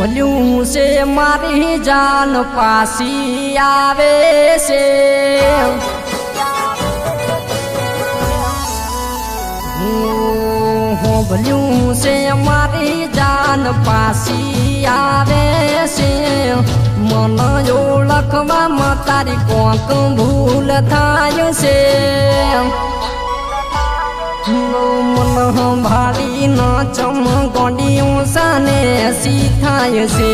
ભલ્યું છે, મારી જાન પાસી આવે છે. ભલ્યું છે, મારી જાન પાસી આવે છે. મન ઓળખવામાં તારી કોક ભૂલ થાય છે. મન સંભાળી ન ચમ ગોડિયું સાને સી થાય છે.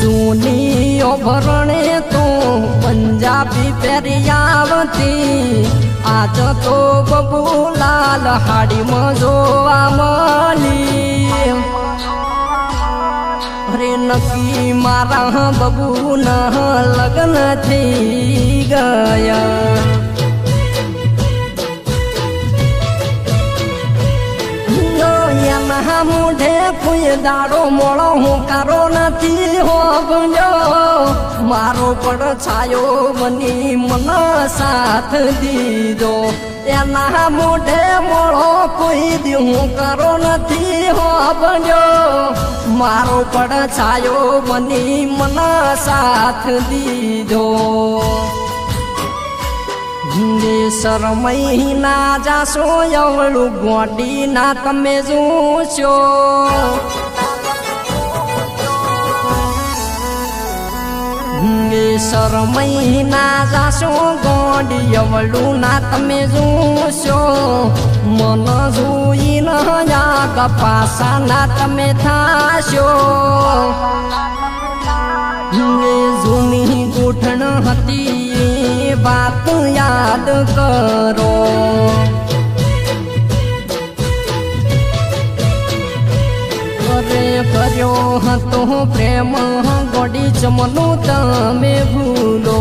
જૂની ભરણે તો પંજાબી પહેરિયાવતી. આજ તો બબુલાલ હાડીમાં જોવા મળી. અરે નકી મારા બબુ ન લગ્ન થઈ ગયા. એના મોઢે કોઈ દાડો મોળો હું કારો નથી હો ગયો મારો પણ છાયો મની મન સાથ દીધો. એના મોઢે મોળો કોઈ દી હું કરો નથી હો બન્યો મારો પણ છાયો મની મન સાથ દીધો. હિન્દેસર મહિના જાશો, અવળું ગોડી ના તમે જોશો. હિન્દેસર મહિના જાશો ગોડી એવડું ના તમે જોશો. મન જોઈને યાગ પાસા ના તમે થાશો. જૂની ગોઠણ હતી વાત યાદ કરો. કર્યો હતો પ્રેમ ગોડી ચમનો તમે ભૂલો.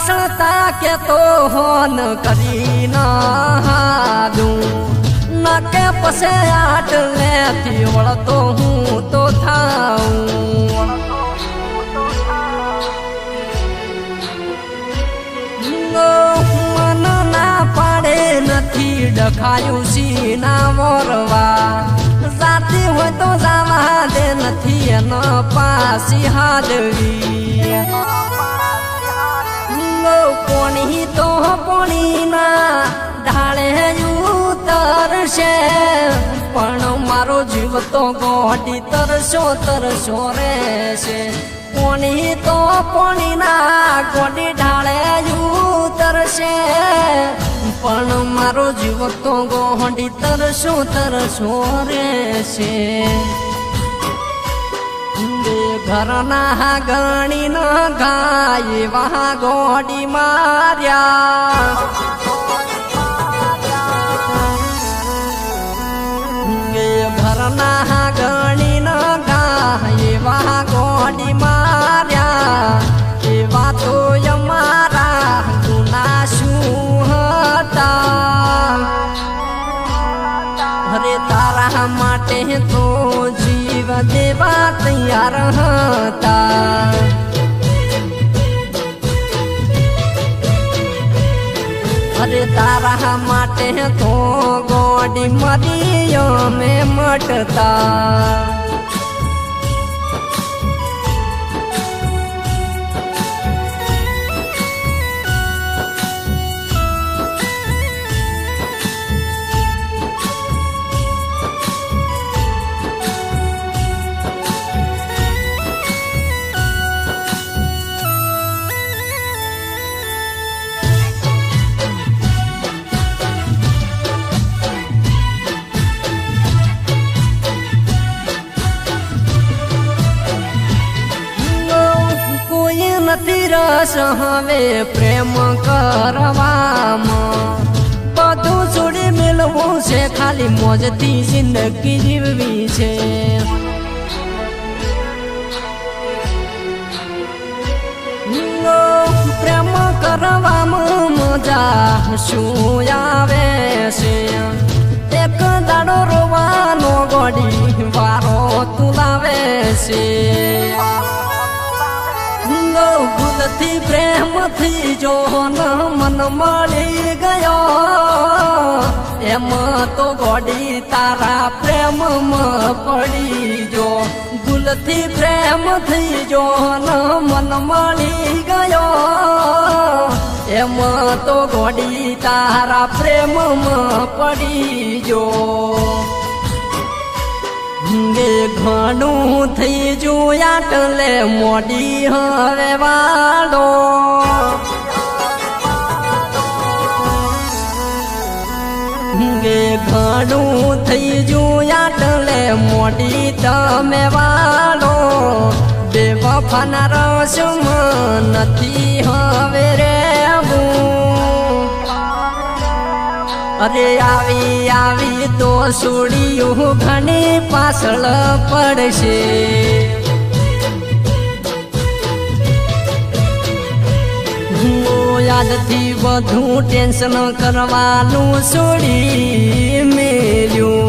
પાછળતા કે તો હોન કરી ના હાદું ના કે પસે આટ લેથી વળતો હું તો થાઉં. મન ના પાડે નથી ડખાયું સીના મોરવા. જાતી હોય તો જાવા દે, નથી એનો પાસી હાદવી પોણી તો પોણીના ઢાળે ઉતરશે. પણ મારો જીવ તો ગોટી તરશો તરશો રહેશે. પોણી તો પોણીના ગોડી ઢાળે ઉતરશે. પણ મારો જીવ તો ગોડી તરશો તરશો રહેશે. ઘરના ગણી ન ગાય વાહ ગોડી માર્યા. ઘરના તારા માટે તો જીવ દેવા તૈયાર હતા. અરે તારા માટે તો ગોડી મરી અમે મટતા. રસ હવે પ્રેમ કરવામાં. બધું છોડી મેળવું છે, ખાલી મોજથી જિંદગી જીવવી છે. પ્રેમ કરવામાં મજા શું આવે છે? એક દાડો રોવાનો ગોડી, વારો તુલાવે છે. ભૂલથી પ્રેમથી જો મન મળી ગયો, એમ તો ગોડી તારા પ્રેમમાં પડી જો. ભૂલથી પ્રેમથી જો મન મળી ગયો, એમ તો ગોડી તારા પ્રેમમાં પડી જો. ગે ઘણું થઈ જોયા ટલે મોડી હવે વાળો. ઘણું થઈ જોયા ટલે મોડી તમે વાળો. બે વફાના રસમાં નથી હવે રહેવું અરે આવી આવી તો સુડિયું ઘણી પાછળ પડશે. યાદથી બધું ટેન્શન કરવાનું છોડી મેલ્યું.